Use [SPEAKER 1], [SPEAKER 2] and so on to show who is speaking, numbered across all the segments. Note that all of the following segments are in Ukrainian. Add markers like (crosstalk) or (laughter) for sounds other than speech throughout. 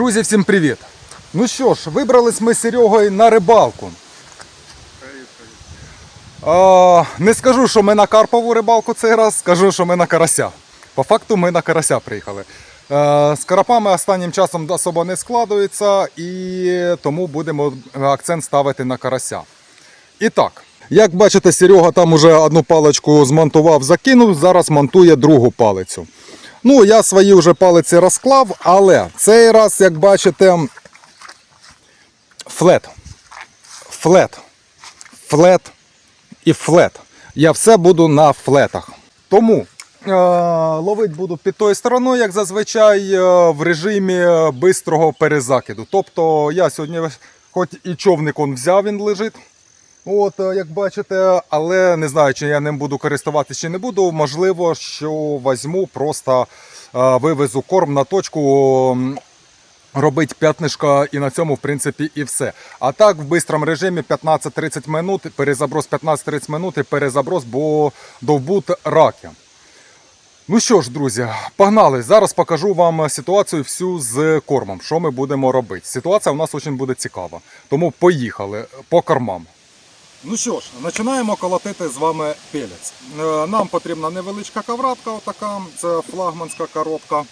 [SPEAKER 1] Друзі, всім привіт! Ну що ж, вибрались ми з Серегою на рибалку. А, не скажу, що ми на карпову рибалку цей раз, скажу, що ми на карася. По факту ми на карася приїхали. Е, з карапами останнім часом особо не складується, і тому будемо акцент ставити на карася. І так, як бачите, Серега там уже одну паличку змонтував, закинув, зараз монтує другу палицю. Ну, я свої вже палиці розклав, але цей раз, як бачите, флет. Флет. Флет і флет. Я все буду на флетах. Тому е- ловити буду під тою стороною, як зазвичай, е, в режимі бистрого перезакиду. Тобто я сьогодні, хоч і човник он взяв, він лежить. От, е, як бачите, але не знаю, чи я ним буду користуватися чи не буду. Можливо, що візьму, просто е, вивезу корм на точку. Робить п'ятнишко і на цьому, в принципі, і все. А так, в бистрому режимі 15-30 минут, перезаброс 15-30 минут і перезаброс, бо довбут раки. Ну що ж, друзі, погнали. Зараз покажу вам ситуацію всю з кормом, що ми будемо робити. Ситуація у нас дуже буде цікава. Тому поїхали по кормам. Ну що ж, починаємо колотити з вами пелець. Е, Нам потрібна невеличка кавратка, отака, це флагманська коробка.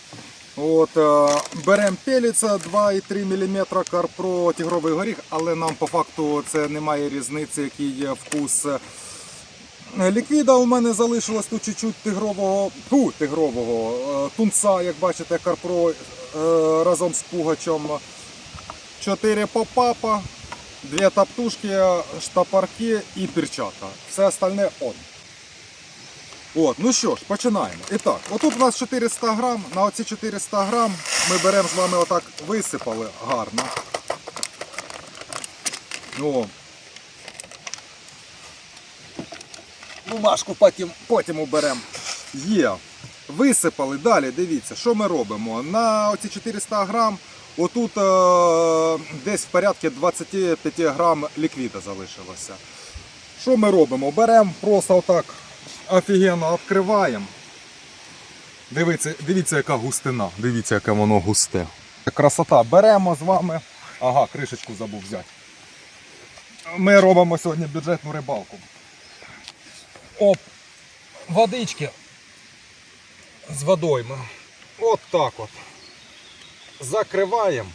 [SPEAKER 1] От, е, беремо пелець 2,3 мм карпро тігровий горіх, але нам по факту це немає різниці, який є вкус. Ліквіда у мене залишилось тут чуть-чуть тигрового, ту, тигрового е, тунца, як бачите, карпро разом з пугачом. 4 попапа, дві таптушки, штапарки і перчатка. Все остальне он. От, ну що ж, починаємо. І так, отут у нас 400 грам. На оці 400 грам ми беремо з вами отак, висипали гарно. О. Бумажку потім, потім уберемо. Є. Висипали. Далі, дивіться, що ми робимо. На оці 400 грам, отут е, десь в порядку 25 грам ліквіда залишилося. Що ми робимо? Беремо просто отак офігенно відкриваємо. Дивіться, дивіться, яка густина. Дивіться, яке воно густе. Красота. Беремо з вами. Ага, кришечку забув взяти. Ми робимо сьогодні бюджетну рибалку. Оп, водички з водойми. От так от. Закриваємо.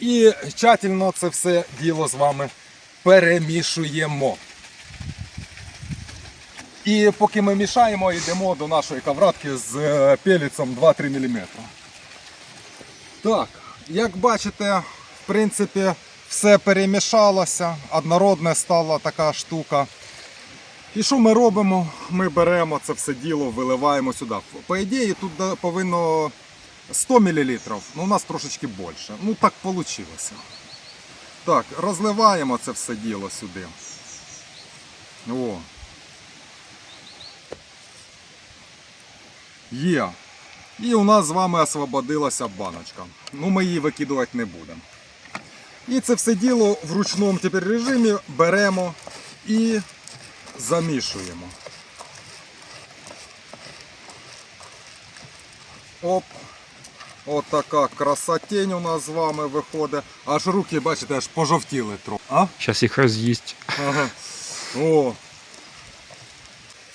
[SPEAKER 1] І тщательно це все діло з вами перемішуємо. І поки ми мішаємо, йдемо до нашої кавратки з пелецом 2-3 мм. Так, як бачите, в принципі, все перемішалося, однородне стала така штука. І що ми робимо? Ми беремо це все діло, виливаємо сюди. По ідеї, тут повинно 100 мл, ну у нас трошечки більше. Ну так вийшло. Так, розливаємо це все діло сюди. О. Є. І у нас з вами освободилася баночка. Ну ми її викидувати не будемо. І це все діло в ручному тепер режимі беремо і замішуємо. Оп. От така красотень у нас з вами виходить. Аж руки, бачите, аж пожовтіли трохи. А?
[SPEAKER 2] Зараз їх роз'їсть.
[SPEAKER 1] Ага. О.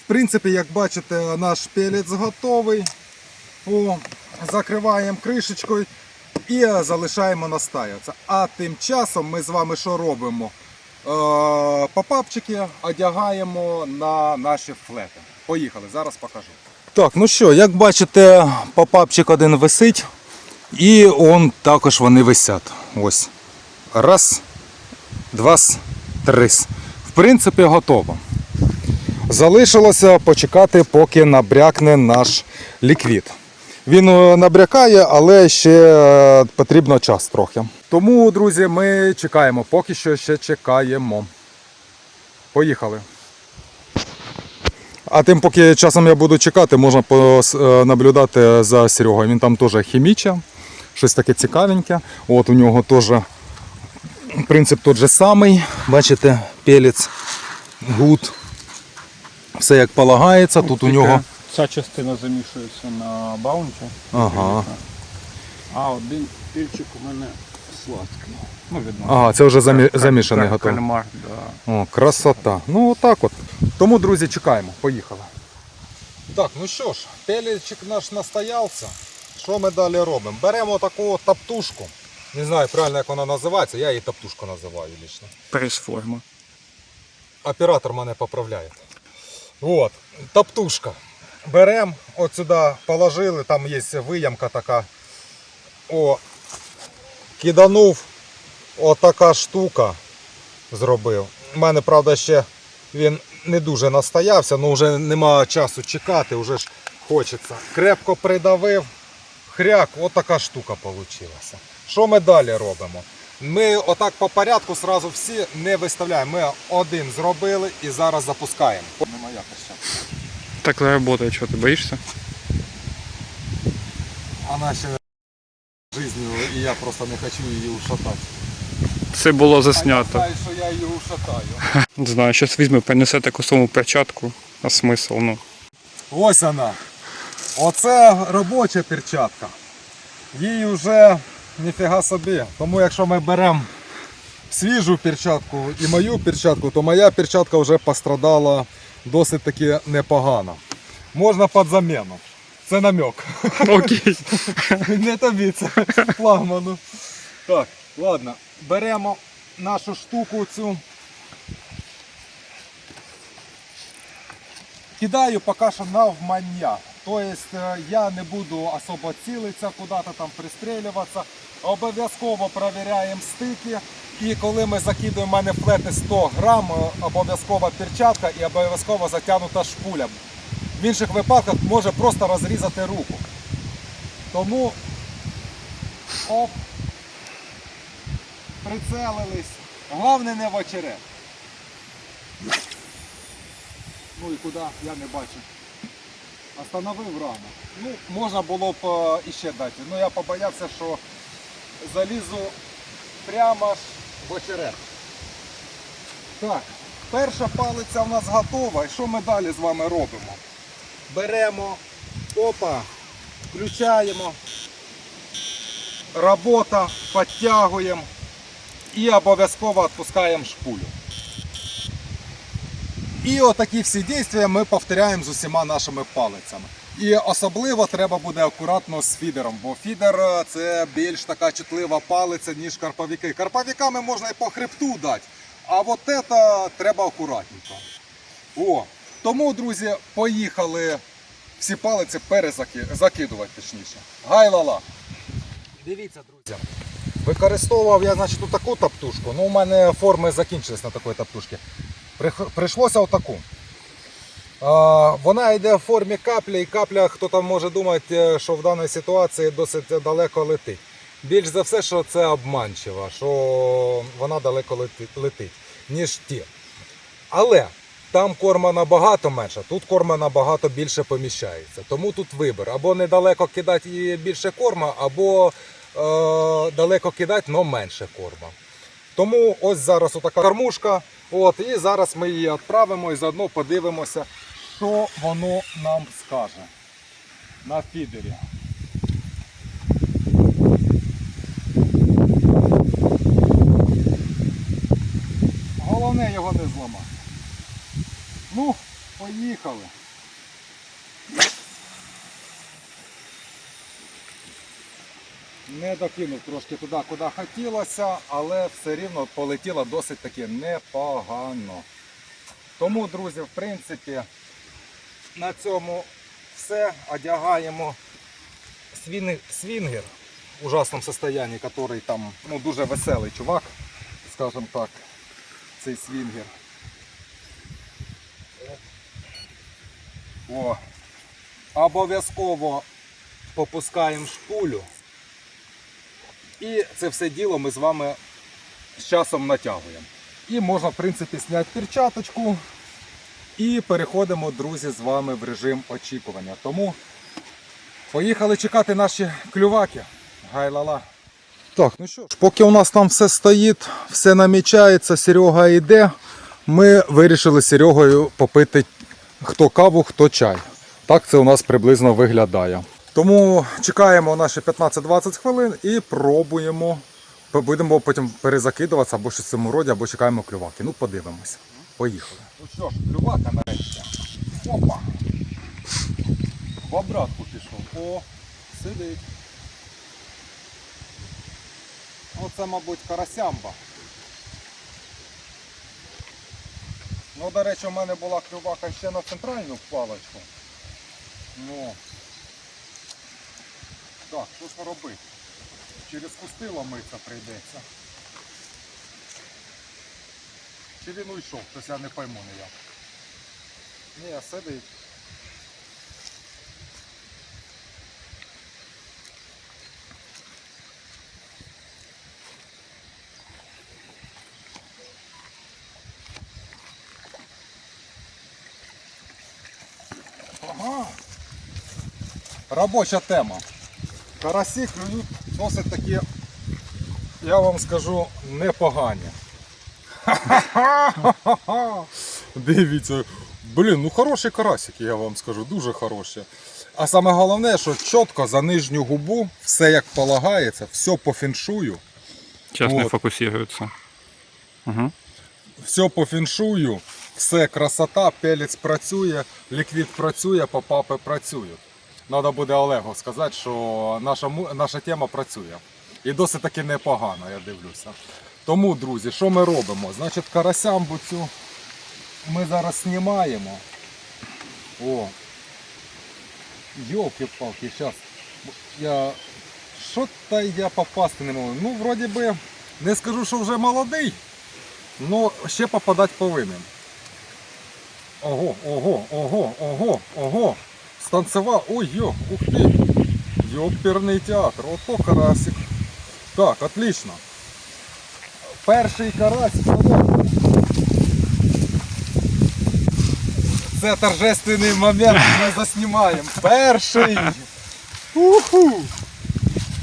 [SPEAKER 1] В принципі, як бачите, наш пелець готовий. О, закриваємо кришечкою і залишаємо настаюватися. А тим часом ми з вами що робимо? Е, попапчики одягаємо на наші флети. Поїхали, зараз покажу. Так, ну що, як бачите, попапчик один висить, і он також вони висять. Ось. Раз, два, три. В принципі, готово. Залишилося почекати, поки набрякне наш ліквід. Він е, набрякає, але ще е, потрібно час трохи. Тому, друзі, ми чекаємо, поки що ще чекаємо. Поїхали. А тим, поки часом я буду чекати, можна е, наблюдати за Серегою. Він там теж хіміча, щось таке цікавеньке. От у нього теж принцип тот же самий. Бачите, пелець, гуд. Все як полагається. Тут у нього.
[SPEAKER 2] Ця частина замішується на баунті.
[SPEAKER 1] Ага.
[SPEAKER 2] А один пільчик у мене сладкий. Ну, видно.
[SPEAKER 1] Ага, це вже замі... Замішаний готовий.
[SPEAKER 2] Кальмар, да.
[SPEAKER 1] О, красота. Ну отак от. Тому, друзі, чекаємо. Поїхали. Так, ну що ж, пелічик наш настоявся. Що ми далі робимо? Беремо таку таптушку. Не знаю правильно, як вона називається, я її таптушку називаю лично.
[SPEAKER 2] Прес-форма.
[SPEAKER 1] Оператор мене поправляє. От, таптушка. Беремо, от сюди положили, там є виямка така. О, киданув, отака штука зробив. У мене, правда, ще він не дуже настоявся, але вже нема часу чекати, вже ж хочеться. Крепко придавив, хряк, отака штука вийшла. Що ми далі робимо? Ми отак по порядку сразу всі не виставляємо. Ми один зробили і зараз запускаємо. Нема якості.
[SPEAKER 2] Так не работає, що ти боїшся?
[SPEAKER 1] Вона ще жизнью, і я просто не хочу її ушатати.
[SPEAKER 2] Це було
[SPEAKER 1] А я
[SPEAKER 2] заснято.
[SPEAKER 1] знаю, що я її ушатаю.
[SPEAKER 2] Не знаю, щось візьме, принесе таку саму перчатку. А смисл, ну.
[SPEAKER 1] Ось вона. Оце робоча перчатка. Їй вже ніфіга собі. Тому якщо ми беремо свіжу перчатку і мою перчатку, то моя перчатка вже пострадала досить таки непогано. Можна під заміну. Це намек.
[SPEAKER 2] Окей. (laughs)
[SPEAKER 1] Не тобі це флагману. Так, ладно. Беремо нашу штуку цю. Кидаю поки що навмання. Тобто я не буду особо цілитися, куди-то там пристрілюватися. Обов'язково перевіряємо стики. І коли ми закидуємо в мене флети 100 грам, е, обов'язкова перчатка і обов'язково затягнута шпуля. В інших випадках може просто розрізати руку. Тому оп, прицелились. Головне не в очерет. Ну і куди, я не бачу. Остановив рано. Ну, можна було б е, іще дати. Ну я побоявся, що залізу прямо аж в очерет. Так, перша палиця в нас готова. І що ми далі з вами робимо? Беремо, опа, включаємо. Робота, підтягуємо і обов'язково відпускаємо шпулю. І отакі всі дії ми повторяємо з усіма нашими палицями. І особливо треба буде акуратно з фідером, бо фідер е, це більш така чутлива палиця, ніж карповіки. Карповіками можна і по хребту дати, а от це треба акуратненько. О, тому, друзі, поїхали всі палиці перезакидувати точніше. Гай-лала! Дивіться, друзі. Використовував я значить, таку таптушку. Ну, у мене форми закінчились на такої таптушки. Прийшлося отаку. Вона йде в формі каплі, і капля, хто там може думати, е, що в даній ситуації досить далеко летить. Більш за все, що це обманчиво, що вона далеко летить, ніж ті. Але там корма набагато менша, тут корма набагато більше поміщається. Тому тут вибір. Або недалеко кидати більше корма, або е, далеко кидати, але менше корма. Тому ось зараз отака кормушка. От, і зараз ми її відправимо і заодно подивимося, що воно нам скаже на фідері. Головне його не зламати. Ну, поїхали. Не докинув трошки туди, куди хотілося, але все рівно полетіло досить таки непогано. Тому, друзі, в принципі, на цьому все. Одягаємо свінгер в ужасному стані, який там ну, дуже веселий чувак, скажімо так, цей свінгер. О. Обов'язково попускаємо шпулю. І це все діло ми з вами з часом натягуємо. І можна, в принципі, зняти перчаточку. І переходимо, друзі, з вами в режим очікування. Тому поїхали чекати наші клюваки. Гай-ла-ла. Так, ну що ж, поки у нас там все стоїть, все намічається, Серега йде. Ми вирішили з Серегою попити хто каву, хто чай. Так це у нас приблизно виглядає. Тому чекаємо наші 15-20 хвилин і пробуємо. Будемо потім перезакидуватися або щось в цьому роді, або чекаємо клюваки. Ну, подивимося. Поїхали. Ну що ж, клювака нарешті. Опа! В обратку пішов. О, сидить. Оце, мабуть, карасямба. Ну, до речі, у мене була клювака ще на центральну паличку. Ну. Так, що ж робити? Через кусти ломитися прийдеться. Чи він уйшов, тобто я не пойму ніяк. Ні, сидить. Ага. Робоча тема. Карасі клюють досить такі, я вам скажу, непогані. (laughs) Дивіться, блін, ну хороші карасики, я вам скажу, дуже хороші. А саме головне, що чітко за нижню губу все як полагається, все по фіншую.
[SPEAKER 2] Сейчас не
[SPEAKER 1] Вот.
[SPEAKER 2] фокусируется. Угу.
[SPEAKER 1] все по фіншую, все красота, пелець працює, ліквід працює, попапи працюють. Треба буде Олегу сказати, що наша, наша тема працює. І досить таки непогано, я дивлюся. Тому, друзі, що ми робимо? Значить, карасямбу цю ми зараз знімаємо. О. Йолки-палки, зараз. Я. Що-то я попасти не можу. Ну, вроді би, не скажу, що вже молодий. Ну, ще попадати повинен. Ого, ого, ого, ого, ого. Станцював. Ой, йо, ух ти. Йоперний театр. Ото карасик. Так, отлично. Перший карась. Це торжественний момент, ми заснімаємо. Перший. Уху.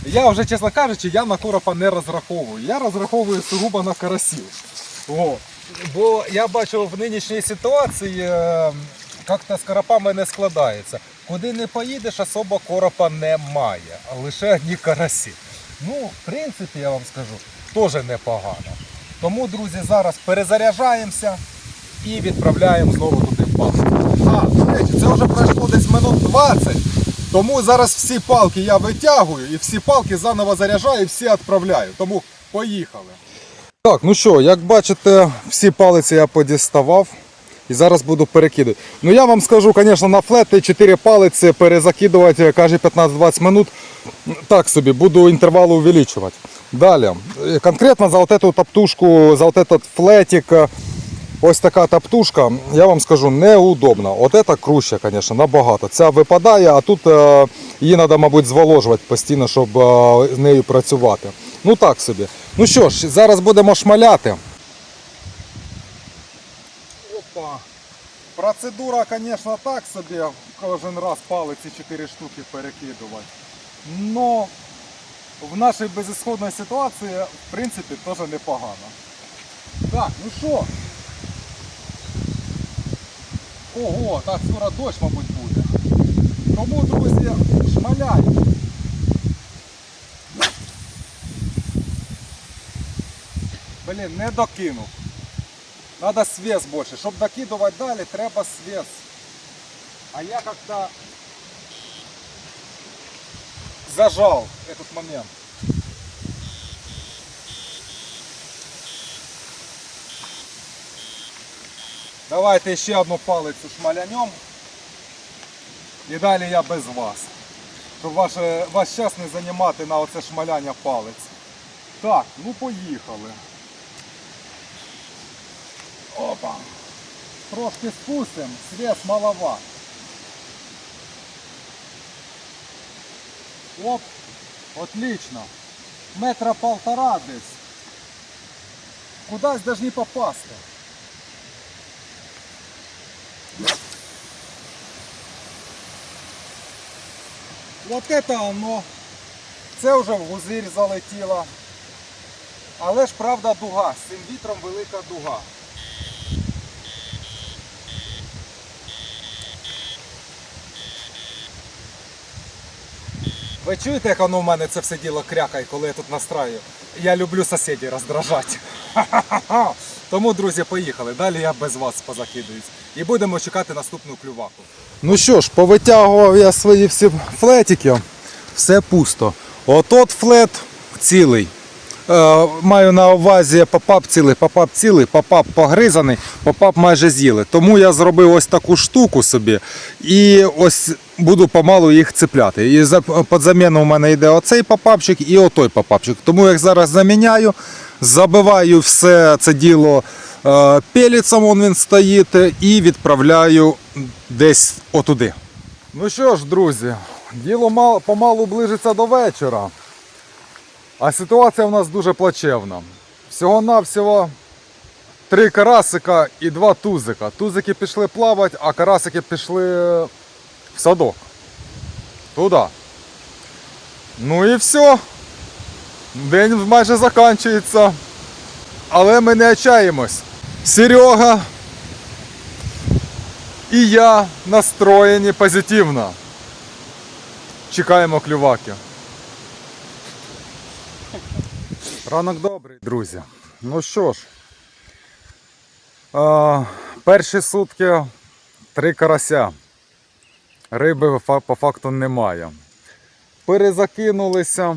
[SPEAKER 1] Я вже, чесно кажучи, я на коропа не розраховую. Я розраховую сугубо на карасів. О. Бо я бачу в нинішній ситуації е, як-то з коропами не складається. Куди не поїдеш, особо коропа немає, а лише одні карасі. Ну, в принципі, я вам скажу, теж непогано. Тому, друзі, зараз перезаряджаємося і відправляємо знову туди палки. А, речі, це вже пройшло десь минут 20. Тому зараз всі палки я витягую і всі палки заново заряджаю і всі відправляю. Тому поїхали. Так, ну що, як бачите, всі палиці я подіставав і зараз буду перекидати. Ну я вам скажу, звісно, на флети 4 палиці перезакидувати каже 15-20 минут. Так собі, буду інтервали увеличувати. Далі, конкретно за вот эту топтушку, за этот флетик, ось така топтушка, я вам скажу, неудобна. От це круща, звісно, набагато. Ця випадає, а тут е, її треба, мабуть, зволожувати постійно, щоб е, з нею працювати. Ну так собі. Ну що ж, зараз будемо шмаляти. Опа. Процедура, звісно, так собі. Кожен раз палиці 4 штуки перекидувати. Но в нашій безісходній ситуації, в принципі, теж непогано. Так, ну що? Ого, так скоро дощ, мабуть, буде. Тому, друзі, шмаляємо. Блін, не докинув. Надо свес більше. Щоб докидувати далі, треба свес. А я как-то зажал этот момент. Давайте ще одну палицю шмалянем. І далі я без вас. Щоб ваше, ваш час не займати на оце шмаляння палець. Так, ну поїхали. Опа. Трошки спустимо, свес маловат. Оп, отлично. Метра полтора десь. Кудись не попасти. Вот это оно. Це вже в гузирь залетіло. Але ж правда дуга. З цим вітром велика дуга. Ви чуєте, як воно в мене це все діло крякає, коли я тут настраю? Я люблю сусідів роздражати. (laughs) Тому, друзі, поїхали. Далі я без вас позакидуюсь. І будемо чекати наступну клюваку. Ну що ж, повитягував я свої всі флетики. Все пусто. Отот флет цілий. Е, маю на увазі попап цілий, попап цілий, попап погризаний, попап майже з'їли. Тому я зробив ось таку штуку собі і ось буду помалу їх цепляти. І під заміну у мене йде оцей попапчик і отой попапчик. Тому я їх зараз заміняю, забиваю все це діло е, пеліцем, он він стоїть, і відправляю десь отуди. Ну що ж, друзі, діло мал, помалу ближиться до вечора. А ситуація в нас дуже плачевна. Всього-навсього три карасика і два тузика. Тузики пішли плавати, а карасики пішли в садок. Туди. Ну і все. День майже закінчується. Але ми не отчаємось. Серега і я настроєні позитивно. Чекаємо клюваки. Ранок добрий, друзі. Ну що ж, перші сутки три карася. Риби по факту немає. Перезакинулися.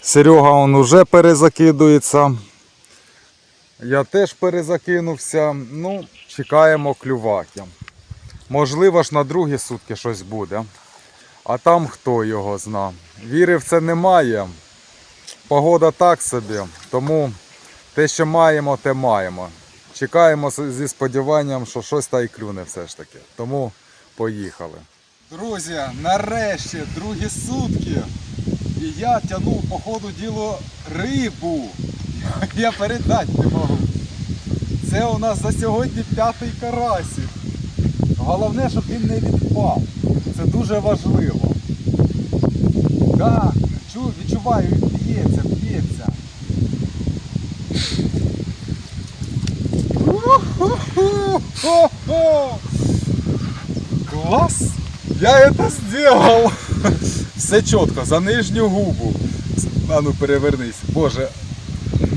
[SPEAKER 1] Серега он уже перезакидується. Я теж перезакинувся. Ну, чекаємо клюваки. Можливо ж на другі сутки щось буде. А там хто його зна. Віри в це немає. Погода так собі, тому те, що маємо, те маємо. Чекаємо зі сподіванням, що щось та й клюне все ж таки. Тому поїхали. Друзі, нарешті другі сутки. І я тягнув по ходу діло рибу. (laughs) Я передати не можу. Це у нас за сьогодні п'ятий карасик. Головне, щоб він не відпав. Це дуже важливо. Так, чу, відчуваю, б'ється, б'ється. Уху-ху-ху-ху! Я это сделал! Все чітко, за нижню губу. А ну перевернись. Боже,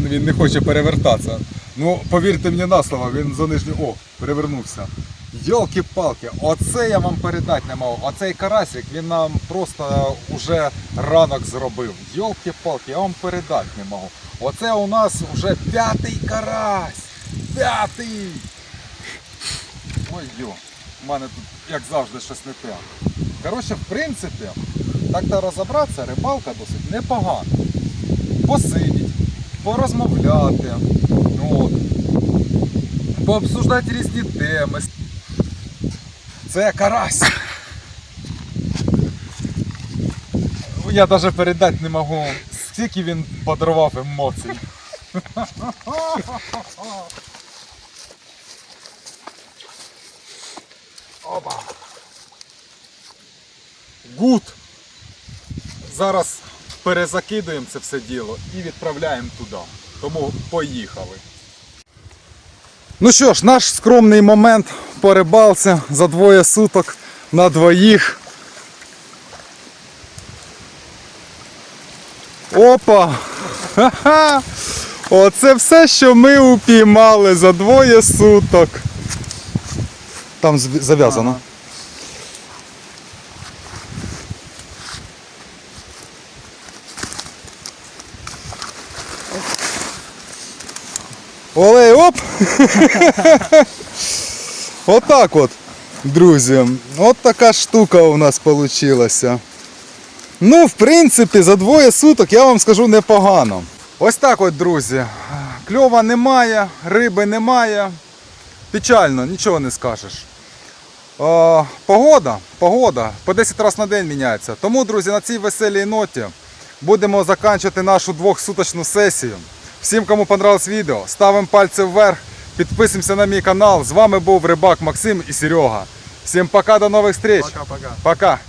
[SPEAKER 1] він не хоче перевертатися. Ну, повірте мені на слово, він за нижню. О, перевернувся. Йолки-палки, оце я вам передати не можу. Оцей карасик він нам просто уже ранок зробив. Йолки-палки, я вам передати не можу. Оце у нас вже п'ятий карась. П'ятий. Ой йо, у мене тут, як завжди, щось не те. Коротше, в принципі, так-то розібратися, рибалка досить непогана. Посидіть, порозмовляти, от, пообсуждати різні теми. Це карась. Я навіть передати не можу, скільки він подарував емоцій. Опа. Гуд. Зараз перезакидуємо це все діло і відправляємо туди. Тому поїхали. Ну що ж, наш скромний момент по рибалці за двоє суток на двоїх. Опа! Ха-ха! (laughs) Оце все, що ми упіймали за двоє суток. Там зав'язано. Олей, оп! (laughs) Отак от, друзі. От така штука у нас вийшла. Ну, в принципі, за двоє суток я вам скажу непогано. Ось так от, друзі. Кльова немає, риби немає. Печально, нічого не скажеш. Е, погода, погода по 10 разів на день міняється. Тому, друзі, на цій веселій ноті будемо закінчувати нашу двохсуточну сесію. Всім, кому понравилось відео, ставимо пальці вверх, підписуємося на мій канал. З вами був Рибак Максим і Серега. Всім пока, до нових встреч.
[SPEAKER 3] Пока-пока.
[SPEAKER 1] Пока.